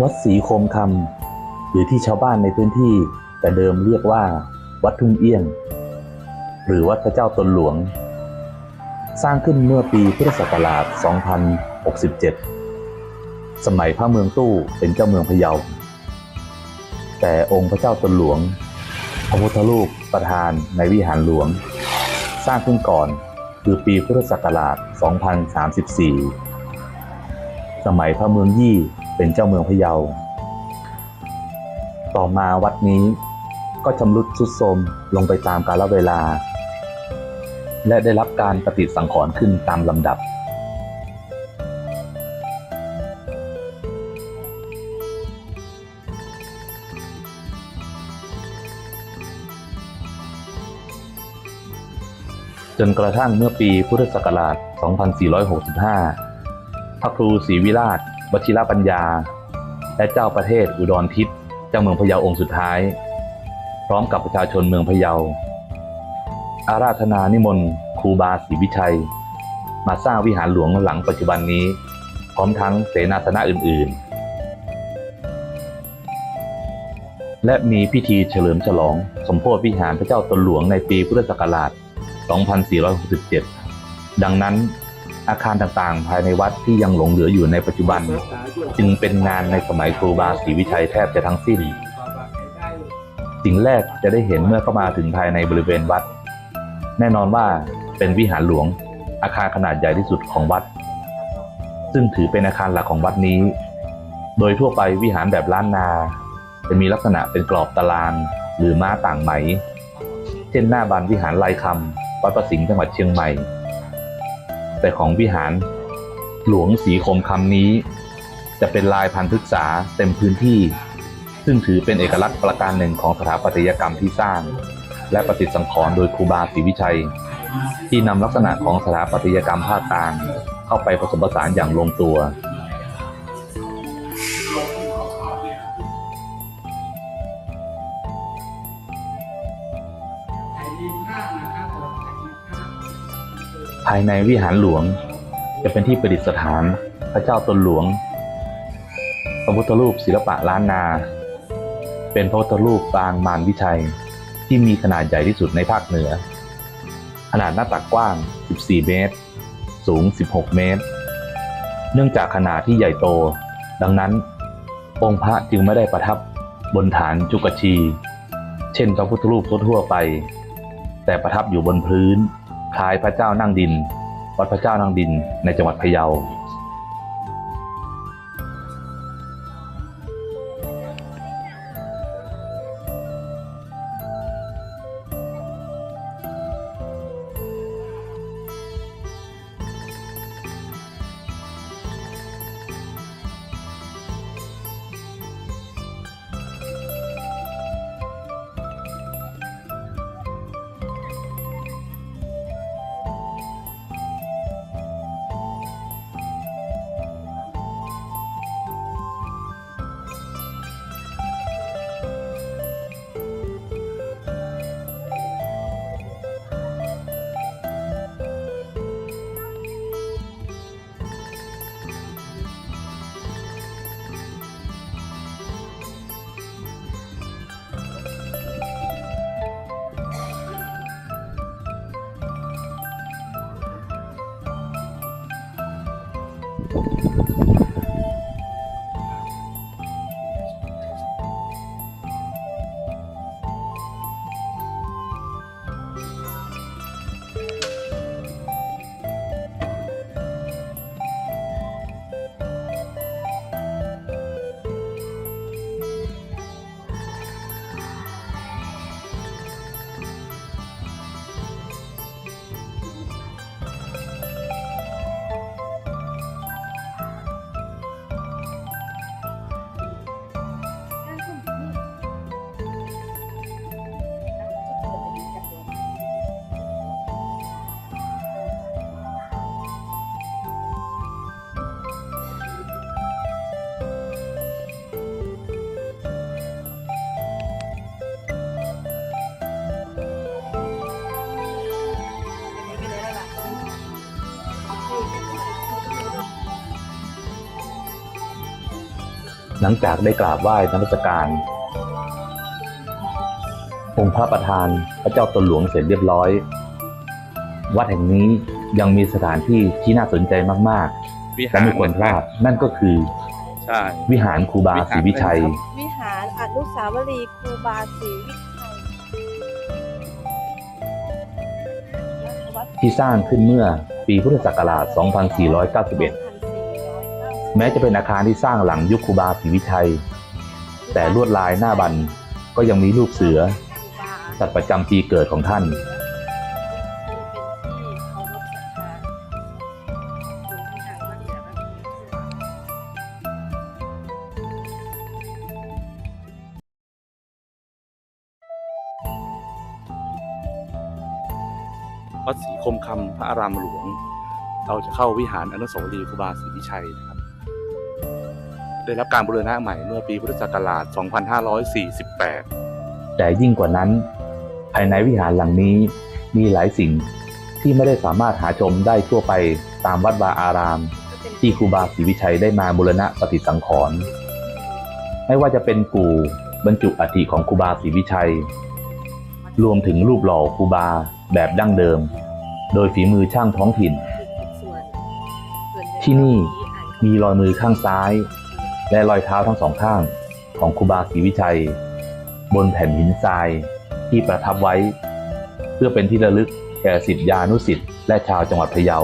วัดศรีโคมคำหรือที่ชาวบ้านในพื้นที่ แต่เดิมเรียกว่า วัดทุ่งเอี้ยง หรือวัดพระเจ้าตนหลวง สร้างขึ้นเมื่อปีพุทธศักราช 2067 สมัยพระเมืองตู้เป็นเจ้าเมืองพะเยา แต่องค์พระเจ้าตนหลวง พระพุทธรูปประธานในวิหารหลวง สร้างขึ้นก่อน คือปีพุทธศักราช 2034 สมัยพระเมืองยี่เป็นเจ้าเมืองพะเยา ต่อมาวัดนี้ก็ชำรุดทรุดโทรมลงไปตามกาลเวลา และได้รับการปฏิสังขรณ์ขึ้นตามลำดับ จนกระทั่งเมื่อปีพุทธศักราช 2465 พระครูศรีวิราชวชิรปัญญา และเจ้าประเทศอุดรทิพย์เจ้าเมืองพะเยาองค์สุดท้าย พร้อมกับประชาชนเมืองพะเยา อาราธนานิมนต์ครูบาศรีวิชัย มาสร้างวิหารหลวงหลังปัจจุบันนี้ พร้อมทั้งเสนาสนะอื่นๆ และมีพิธีเฉลิมฉลอง สมโพธิวิหารพระเจ้าตนหลวงในปีพุทธศักราช 2467 ดังนั้นอาคารต่างๆ ภายในวัดที่ยังหลงเหลืออยู่ในปัจจุบัน จึงเป็นงานในสมัยครูบาศรีวิชัยแทบจะทั้งสิ้น สิ่งแรกจะได้เห็นเมื่อเข้ามาถึงภายในบริเวณวัด แน่นอนว่าเป็นวิหารหลวง อาคารขนาดใหญ่ที่สุดของวัด ซึ่งถือเป็นอาคารหลักของวัดนี้ โดยทั่วไปวิหารแบบล้านนา จะมีลักษณะเป็นกรอบตารางหรือม้าต่างไหม เช่นหน้าบานวิหารลายคำ วัดประสิงห์จังหวัดเชียงใหม่ แต่ของวิหารหลวงสีคมคำนี้ จะเป็นลายพันธุ์พฤกษาเต็มพื้นที่ ซึ่งถือเป็นเอกลักษณ์ประการหนึ่งของสถาปัตยกรรมที่สร้าง และประติดสังขรณ์โดยครูบาศรีวิชัย ที่นำลักษณะของสถาปัตยกรรมภาคกลางเข้าไปผสมผสานอย่างลงตัวายในวิหารหลวง จะเป็นที่ประดิษฐานพระเจ้าตนหลวง พระพุทธรูปศิลปะล้านนา เป็นพระพุทธรูปปางมารวิชัยที่มีขนาดใหญ่ที่สุดในภาคเหนือ ขนาดหน้าตักกว้าง 14 เมตร สูง 16 เมตร เนื่องจากขนาดที่ใหญ่โต ดังนั้น องค์พระจึงไม่ได้ประทับบนฐานจุกชี เช่นพระพุทธรูปทั่วไป แต่ประทับอยู่บนพื้น คล้ายพระเจ้านั่งดิน วัดพระเจ้านั่งดินในจังหวัดพะเยา หลังจากได้กราบไหว้นมัสการองค์พระประธานพระเจ้าตนหลวงเสร็จเรียบร้อย วัดแห่งนี้ยังมีสถานที่ที่น่าสนใจมากวิๆหาและรไม่ควรพลาดนั่นก็คือใช่วิหารครูบาศรีวิชัย วิหารอนุสาวรีย์ครูบาศรีวิชัยวัดที่สร้างขึ้นเมื่อปีพุทธศักราช 2491 แม้จะเป็นอาคารที่สร้างหลังยุคครูบาศรีวิชัย แต่ลวดลายหน้าบันก็ยังมีรูปเสือ สัตว์ประจำปีเกิดของท่าน วัดศรีคมคำพระอารามหลวง เราจะเข้าวิหารอนุสาวรีย์ครูบาศรีวิชัยนะครับ ได้รับการบูรณะใหม่เมื่อปีพุทธศักราช 2548 แต่ยิ่งกว่านั้น ภายในวิหารหลังนี้มีหลายสิ่งที่ไม่ได้สามารถหาชมได้ทั่วไปตามวัดวาอาราม ที่ครูบาศรีวิชัยได้มาบูรณะปฏิสังขรณ์ไม่ว่าจะเป็นกู่บรรจุอัฐิของครูบาศรีวิชัย รวมถึงรูปหล่อครูบาแบบดั้งเดิม โดยฝีมือช่างท้องถิ่น ที่นี่มีรอยมือข้างซ้าย และรอยเท้าทั้งสองข้างของครูบาศรีวิชัย บนแผ่นหินทรายที่ประทับไว้ เพื่อเป็นที่ระลึกแก่สิทธิยานุสิทธิ์และชาวจังหวัดพะเยา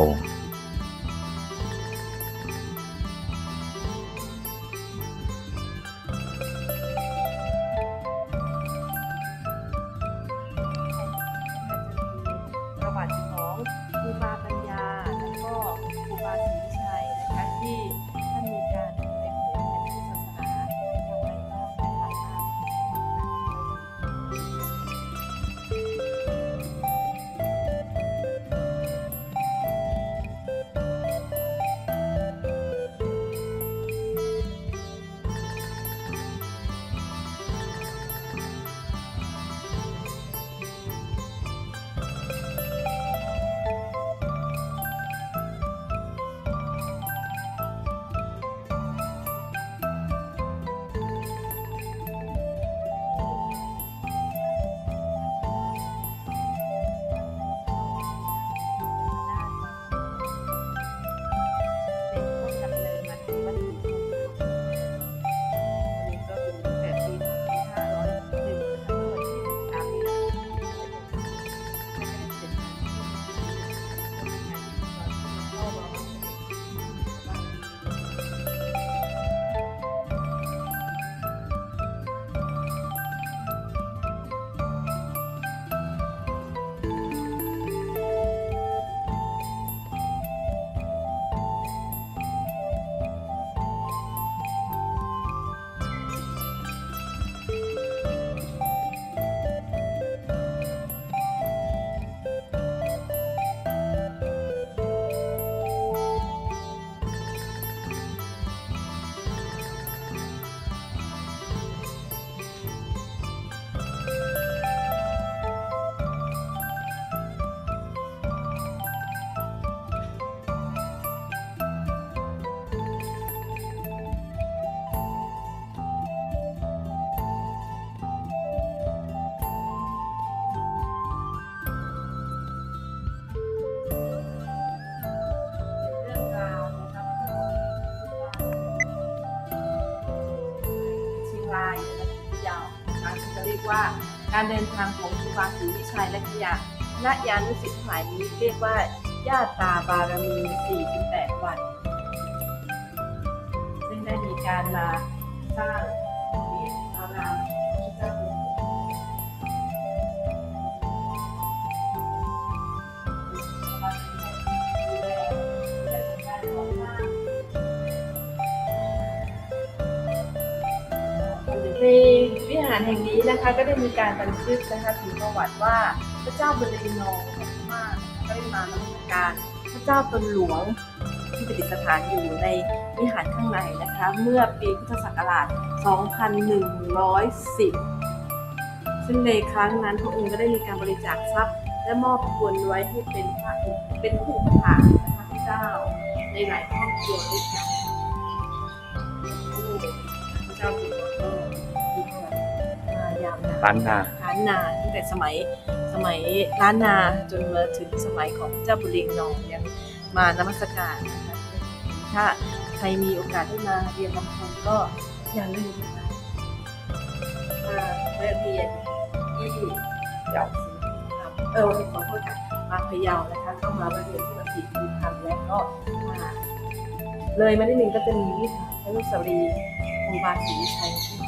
การเดินทางของครูบาศรีวิชัยและขยะคณะยานุศิษย์ทั้งหลายนี้เรียกว่า ญาตาบารมี 48 วัน ซึ่งได้มีการมาสร้างารแห่งนี้นะคะก็ได้มีการบันทึกนะคะถึงประวัติว่าพระเจ้าบรินองของพม่ากได้มานมัสการพระเจ้าตนหลวงที่ประดิษฐานอยู่ในวิหารข้างในนะคะเมื่อปีพุทธศักราช 2110 ซึ่งในครั้งนั้นพระองค์ก็ได้มีการบริจาคทรัพย์ และมอบควรไว้ให้เป็นพระเป็นผู้อุปถานพระเจ้าในหลายครอบครัวด้วยกัน ล้านนาล้านนาตั้งแต่สมัยสมัยล้านนาจนมาถึงสมัยของพระเจ้าบุเรงนองยังมานมัสการนะคะถ้าใครมีโอกาสได้มาเรียนลำพูนก็อย่าลืมนะคะมาแวะเรียนที่เจ้าศรีเออวันนี้ขอโทษค่ะมาพะเยานะคะก็มาแวะเรียนที่วัดศรีภูมิธรรมแล้วก็มาเลยมาได้หนึ่งก็จะมีวิหารพระนุสาวรีย์ครูบาศรีวิชัยที่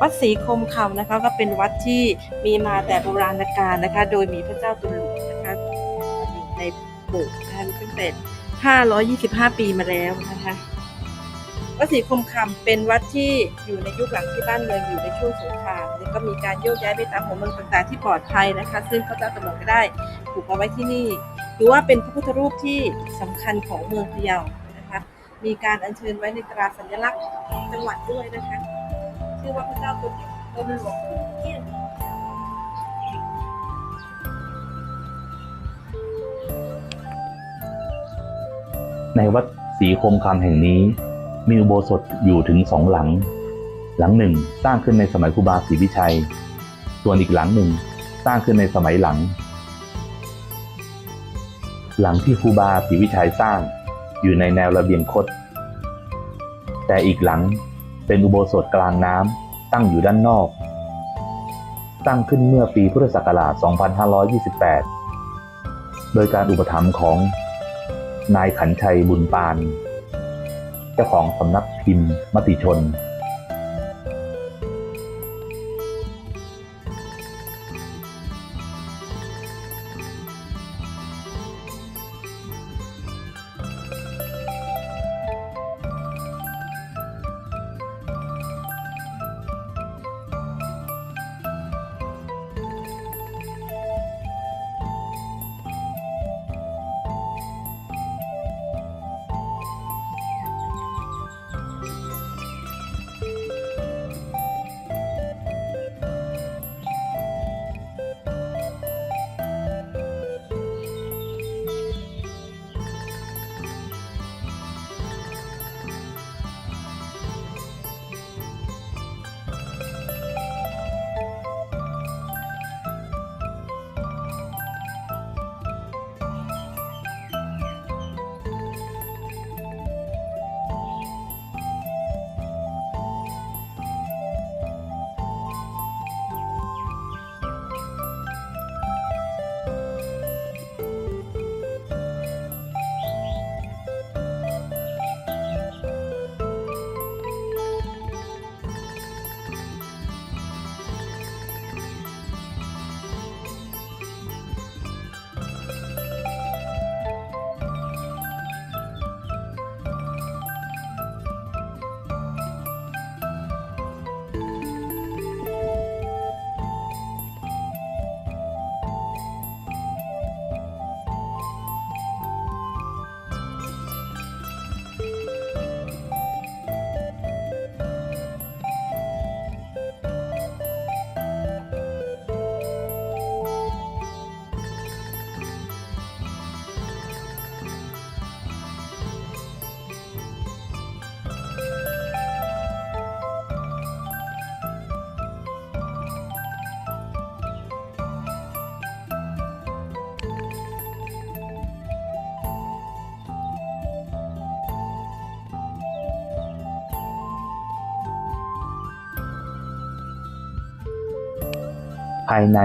วัดศรีคมคำนะคะก็เป็นวัดที่มีมาแต่โบราณกาลนะคะ โดยมีพระเจ้าตุลหลวงนะคะอยู่ในโบสถ์นะคะตั้งแต่525 ปีมาแล้วนะคะวัดศรีคมคำเป็นวัดที่อยู่ในยุคหลังที่บ้านเมืองอยู่ในช่วงสงครามแล้วก็มีการโยกย้ายไปตามหัวเมืองต่างๆที่ปลอดภัยนะคะ ซึ่งพระเจ้าตำรวจก็ได้ถูกเอาไว้ที่นี่ถือว่าเป็นพระพุทธรูปที่สำคัญของเมืองพะเยานะคะ มีการอัญเชิญไว้ในตราสัญลักษณ์ของจังหวัดด้วยนะคะ ชื่อว่าพระเจ้าตุลตนหลวงเกี้ยนในวัดศรีคมคำแห่งนี้ มีอุโบสถอยู่ถึงสองหลัง หลังหนึ่งสร้างขึ้นในสมัยครูบาศรีวิชัย ส่วนอีกหลังหนึ่งสร้างขึ้นในสมัยหลัง หลังที่ครูบาศรีวิชัยสร้างอยู่ในแนวระเบียงคดแต่อีกหลัง เป็นอุโบสถกลางน้ำตั้งอยู่ด้านนอก ตั้งขึ้นเมื่อปีพุทธศักราช 2528 โดยการอุปถัมภ์ของนายขันชัยบุญปาน เจ้าของสำนักพิมพ์มติชน ภายใน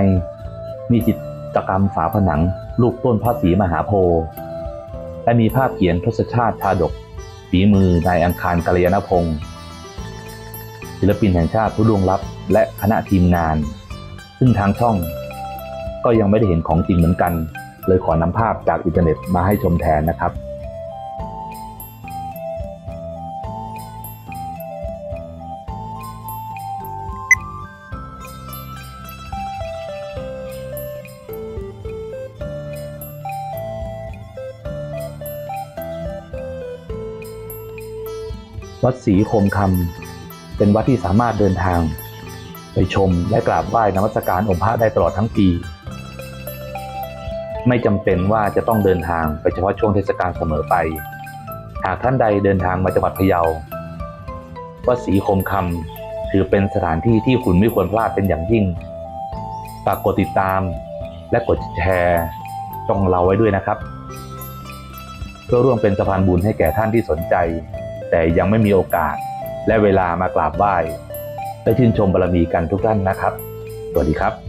มีจิตกรรมฝาผนังรูปต้นพระศรีมหาโพธิ์และมีภาพเขียนทศชาติชาดกฝีมือนายอังคารกัลยาณพงศ์ศิลปินแห่งชาติผู้ล่วงลับและคณะทีมงาน ซึ่งทางช่อง ก็ยังไม่ได้เห็นของจริงเหมือนกัน เลยขอนำภาพจากอินเทอร์เน็ตมาให้ชมแทนนะครับ วัดศรีโคมคำเป็นวัดที่สามารถเดินทาง ไปชมและกราบไหว้นมัสการองค์พระได้ตลอดทั้งปี ไม่จำเป็นว่าจะต้องเดินทางไปเฉพาะช่วงเทศกาลเสมอไป หากท่านใดเดินทางมาจังหวัดพะเยา วัดศรีโคมคำถือเป็นสถานที่ที่คุณไม่ควรพลาดเป็นอย่างยิ่งฝากกดติดตามและกดแชร์ช่องเราไว้ด้วยนะครับเพื่อร่วมเป็นสะพานบุญให้แก่ท่านที่สนใจ แต่ยังไม่มีโอกาส และเวลามากราบไหว้และชื่นชมบารมีกันทุกท่านนะครับ สวัสดีครับ